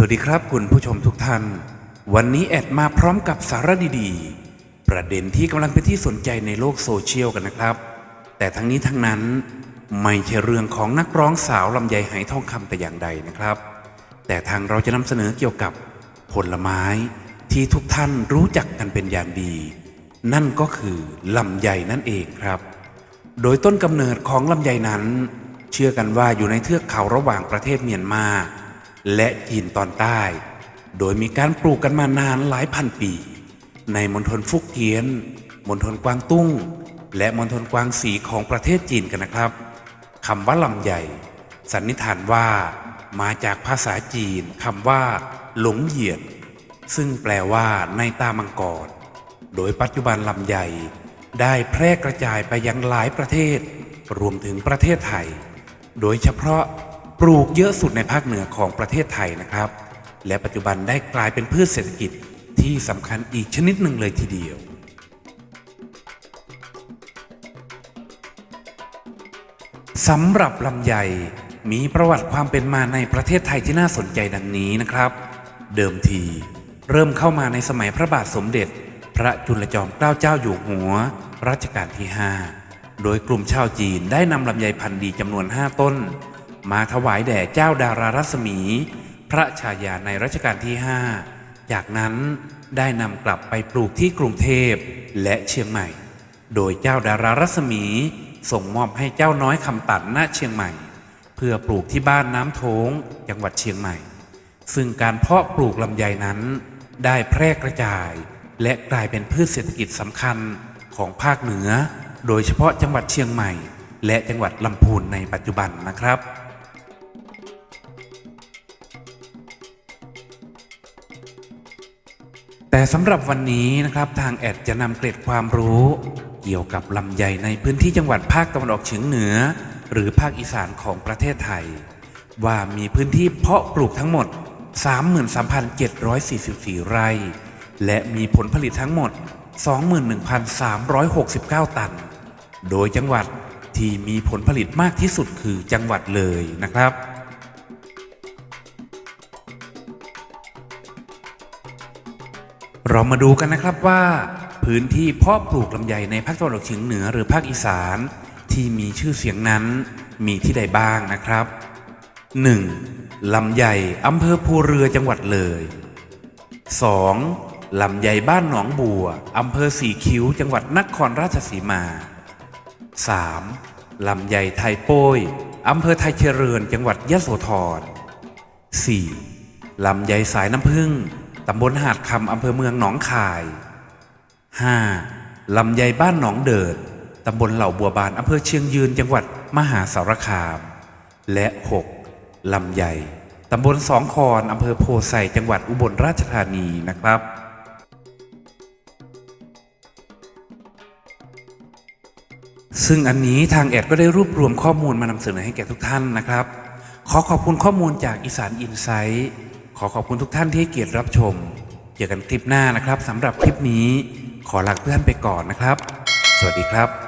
สวัสดีครับคุณผู้ชมทุกท่าน วันนี้แอดมาพร้อมกับสาระดีๆ ประเด็นที่กำลังเป็นที่สนใจในโลกโซเชียลกันนะครับ แต่ทั้งนี้ทั้งนั้นไม่ใช่เรื่องของนักร้องสาวลำไยไหทองคำแต่อย่างใดนะครับ แต่ทางเราจะนำเสนอเกี่ยวกับผลไม้ที่ทุกท่านรู้จักกันเป็นอย่างดี นั่นก็คือลำไยนั่นเองครับ โดยต้นกำเนิดของลำไยนั้น เชื่อกันว่าอยู่ในเทือกเขาระหว่างประเทศเมียนมา และจีนตอนใต้ โดยมีการปลูกกันมานานหลายพันปี ในมณฑลฟุกเกียน มณฑลกวางตุ้ง และมณฑลกวางสีของประเทศจีนกันนะครับคำว่าลำไยสันนิษฐานว่า มาจากภาษาจีนคำว่า หลงเหยียด ซึ่งแปลว่าในตามังกร โดยปัจจุบันลำไยได้แพร่กระจายไปยังหลายประเทศ รวมถึงประเทศไทย โดยเฉพาะ ปลูกเยอะสุดในภาคเหนือของประเทศไทยนะครับ และปัจจุบันได้กลายเป็นพืชเศรษฐกิจที่สำคัญอีกชนิดหนึ่งเลยทีเดียว สำหรับลำไยมีประวัติความเป็นมาในประเทศไทยที่น่าสนใจดังนี้นะครับ เดิมที เริ่มเข้ามาในสมัยพระบาทสมเด็จ พระจุลจอมเกล้าเจ้าอยู่หัว รัชกาลที่ 5 โดยกลุ่มชาวจีนได้นำลำไยพันธุ์ดีจำนวน 5 ต้น มาถวายแด่เจ้าดารารัศมี พระชายาในรัชกาลที่5จากนั้นได้นำกลับไปปลูกที่กรุงเทพและเชียงใหม่ โดยเจ้าดารารัศมีส่งมอบให้เจ้าน้อยคำตันณเชียงใหม่ เพื่อปลูกที่บ้านน้ำโทงจังหวัดเชียงใหม่ ซึ่งการเพาะปลูกลำไยนั้น ได้แพร่กระจาย และกลายเป็นพืชเศรษฐกิจสำคัญของภาคเหนือ โดยเฉพาะจังหวัดเชียงใหม่ และจังหวัดลำพูนในปัจจุบันนะครับ แต่สำหรับวันนี้นะครับทางแอดจะนำเกร็ดความรู้ เกี่ยวกับลำไยในพื้นที่จังหวัดภาคตะวันออกเฉียงเหนือ หรือภาคอีสานของประเทศไทย ว่ามีพื้นที่เพาะปลูกทั้งหมด 33,744 ไร่ และมีผลผลิตทั้งหมด 21,369 ตัน โดยจังหวัดที่มีผลผลิตมากที่สุดคือจังหวัดเลยนะครับ เรามาดูกันนะครับว่า พื้นที่เพาะปลูกลำไยในภาคตะวันออกเฉียงเหนือหรือภาคอีสาน ที่มีชื่อเสียงนั้นมีที่ใดบ้างนะครับ 1. ลำไยอำเภอภูเรือจังหวัดเลย 2. ลำไยบ้านหนองบัวอำเภอสีคิ้วจังหวัดนครราชสีมา 3. ลำไยไทยโป้ยอำเภอไทยเจริญจังหวัดยะโสธร 4. ลำไยสายน้ำผึ้ง ตำบลหาดคำอำเภอเมืองหนองคาย 5. ลำไยบ้านหนองเดิดตำบลเหล่าบัวบานอำเภอเชียงยืนจังหวัดมหาสารคาม และ 6. ลำไยตำบลสองคอนอำเภอโพไซจังหวัดอุบลราชธานีนะครับซึ่งอันนี้ทางแอดก็ได้รวบรวมข้อมูลมานำเสนอให้แก่ทุกท่านนะครับ ขอขอบคุณข้อมูลจากอีสานอินไซต์ ขอขอบคุณทุกท่านที่ให้เกียรติรับชม เจอกันคลิปหน้านะครับสำหรับคลิปนี้ขอลาเพื่อนไปก่อนนะครับ สวัสดีครับ